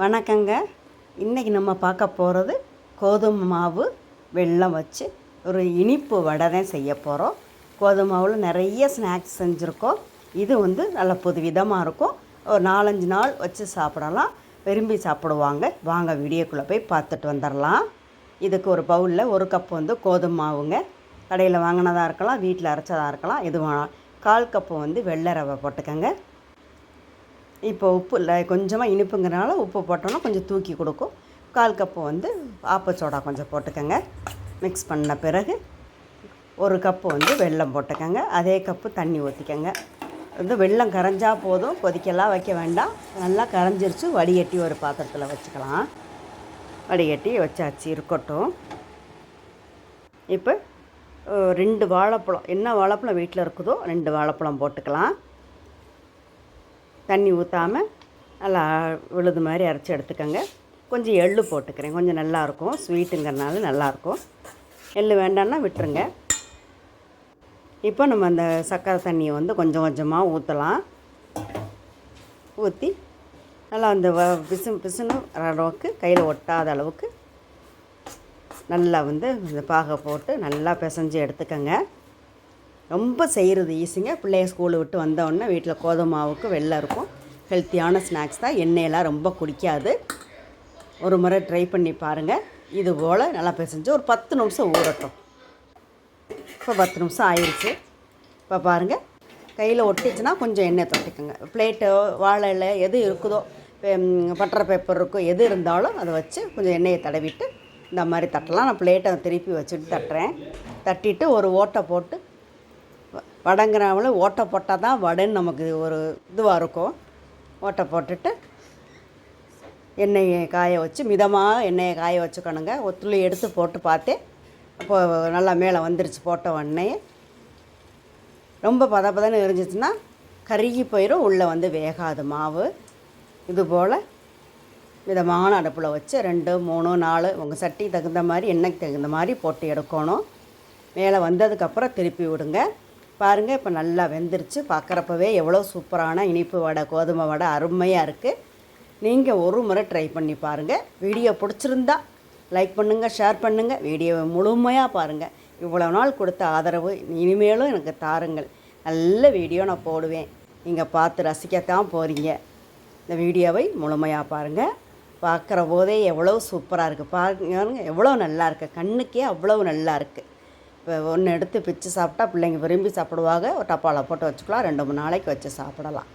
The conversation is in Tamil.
வணக்கங்க. இன்றைக்கி நம்ம பார்க்க போகிறது கோதுமை மாவு வெள்ளம் வச்சு ஒரு இனிப்பு வடை தான் செய்ய போகிறோம் கோதுமை மாவில் நிறைய ஸ்நாக்ஸ் செஞ்சுருக்கோம். இது வந்து நல்ல புது விதமாக இருக்கும். ஒரு நாலஞ்சு நாள் வச்சு சாப்பிடலாம். விரும்பி சாப்பிடுவாங்க. வாங்க வீடியோக்குள்ளே போய் பார்த்துட்டு வந்துடலாம். இதுக்கு ஒரு பவுலில் ஒரு கப் வந்து கோதுமை மாவுங்க. கடையில் வாங்கினதாக இருக்கலாம் வீட்டில் அரைச்சதாக இருக்கலாம் இது கால் கப்பு வந்து வெள்ளை ரவை போட்டுக்கோங்க. இப்போ உப்பு இல்லை கொஞ்சமாக இனிப்புங்கிறனால உப்பு போட்டோன்னா கொஞ்சம் தூக்கி கொடுக்கும். கால் கப்பு வந்து ஆப்ப சோடா கொஞ்சம் போட்டுக்கோங்க. மிக்ஸ் பண்ண பிறகு ஒரு கப்பு வந்து வெல்லம் போட்டுக்கோங்க. அதே கப்பு தண்ணி ஊற்றிக்கோங்க வந்து வெள்ளம் கரைஞ்சா போதும். கொதிக்கலாம் வைக்க வேண்டாம். நல்லா கரைஞ்சிருச்சு. வடிகட்டி ஒரு பாத்திரத்தில் வச்சுக்கலாம். வடிகட்டி வச்சாச்சு. இருக்கட்டும். இப்போ ரெண்டு வாழைப்பழம். என்ன வாழைப்பழம் வீட்டில் இருக்குதோ ரெண்டு வாழைப்பழம் போட்டுக்கலாம். தண்ணி ஊற்றாமல் நல்லா விழுது மாதிரி அரைச்சி எடுத்துக்கோங்க. கொஞ்சம் எள்ளு போட்டுக்கிறேன். கொஞ்சம் நல்லாயிருக்கும். ஸ்வீட்டுங்கிறனால நல்லாயிருக்கும். எள்ளு வேண்டாம்னா விட்டுருங்க. இப்போ நம்ம அந்த சர்க்கரை தண்ணியை வந்து கொஞ்சம் கொஞ்சமாக ஊற்றலாம் ஊற்றி நல்லா அந்த வ பிசு பிசுன்னு வர அளவுக்கு கையில் ஒட்டாத அளவுக்கு நல்லா வந்து இந்த பாகை போட்டு நல்லா பிசைஞ்சு எடுத்துக்கோங்க. ரொம்ப செய்கிறது ஈஸிங்க பிள்ளைய ஸ்கூலு விட்டு வந்தோடனே வீட்டில் கோதுமை மாவுக்கு வெள்ளை இருக்கும். ஹெல்த்தியான ஸ்நாக்ஸ் தான். எண்ணெயெல்லாம் ரொம்ப குடிக்காது. ஒரு முறை ட்ரை பண்ணி பாருங்கள் இது போல் நல்லா பிசைஞ்சு ஒரு பத்து நிமிஷம் ஊறட்டும். இப்போ பத்து நிமிஷம் ஆயிடுச்சு இப்போ பாருங்கள் கையில் ஒட்டிச்சுன்னா கொஞ்சம் எண்ணெய் தொட்டிக்கோங்க. பிளேட்டோ வாழை இலை எது இருக்குதோ பட்டர் பேப்பர் இருக்கோ எது இருந்தாலும் அதை வச்சு கொஞ்சம் எண்ணெயை தடவிட்டு இந்த மாதிரி தட்டலாம். நான் பிளேட்டை திருப்பி வச்சுட்டு தட்டுறேன். தட்டிட்டு ஒரு ஓட்டை போட்டு வடங்கிறவங்களும் ஓட்டை போட்டால் தான் வடைன்னு நமக்கு ஒரு இதுவாக இருக்கும். ஓட்டை போட்டுட்டு எண்ணெயை காய வச்சு மிதமாக எண்ணெயை காய வச்சுக்கணுங்க. ஒத்துளி எடுத்து போட்டு பார்த்து அப்போ நல்லா மேலே வந்துருச்சு போட்ட உடனே. ரொம்ப பத பதன்னு இருந்துச்சுன்னா கருகி போயிடும் உள்ளே வந்து வேகாது மாவு. இது போல் மிதமான அடுப்பில் வச்சு ரெண்டு மூணு நாலு உங்கள் சட்டி தகுந்த மாதிரி எண்ணெய்க்கு தகுந்த மாதிரி போட்டு எடுக்கணும். மேலே வந்ததுக்கப்புறம் திருப்பி விடுங்க. பாருங்கள் இப்போ நல்லா வெந்துருச்சு. பார்க்குறப்பவே எவ்வளோ சூப்பரான இனிப்பு வடை கோதுமை வடை அருமையாக இருக்குது நீங்கள் ஒரு முறை ட்ரை பண்ணி பாருங்கள் வீடியோ பிடிச்சிருந்தா லைக் பண்ணுங்கள் ஷேர் பண்ணுங்கள் வீடியோவை முழுமையாக பாருங்கள் இவ்வளோ நாள் கொடுத்த ஆதரவு இனிமேலும் எனக்கு தாருங்கள். நல்ல வீடியோ நான் போடுவேன். நீங்கள் பார்த்து ரசிக்கத்தான் போகிறீங்க இந்த வீடியோவை முழுமையாக பாருங்கள் பார்க்குற போதே எவ்வளோ சூப்பராக இருக்குது பாருங்க எவ்வளோ நல்லா இருக்குது கண்ணுக்கே அவ்வளோ நல்லா இருக்குது இப்போ ஒன்று எடுத்து பிச்சு சாப்பிட்டா பிள்ளைங்க விரும்பி சாப்பிடுவாங்க. ஒரு டப்பாவில் போட்டு வச்சுக்கலாம். ரெண்டு மூணு நாளைக்கு வச்சு சாப்பிடலாம்.